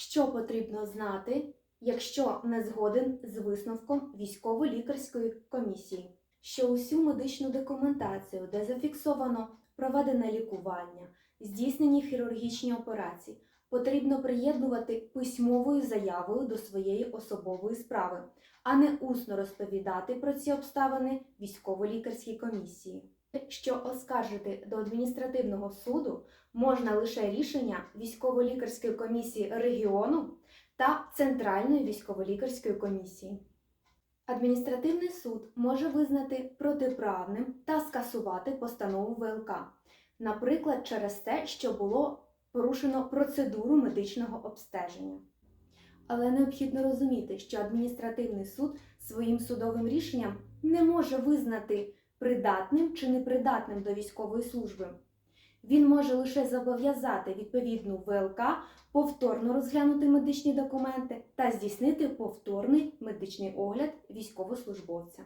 Що потрібно знати, якщо не згоден з висновком військово-лікарської комісії? Що усю медичну документацію, де зафіксовано проведене лікування, здійснені хірургічні операції, потрібно приєднувати письмовою заявою до своєї особової справи, а не усно розповідати про ці обставини військово-лікарській комісії. Що оскаржити до адміністративного суду можна лише рішення військово-лікарської комісії регіону та Центральної військово-лікарської комісії. Адміністративний суд може визнати протиправним та скасувати постанову ВЛК, наприклад, через те, що було порушено процедуру медичного обстеження. Але необхідно розуміти, що адміністративний суд своїм судовим рішенням не може визнати придатним чи непридатним до військової служби. Він може лише зобов'язати відповідну ВЛК повторно розглянути медичні документи та здійснити повторний медичний огляд військовослужбовця.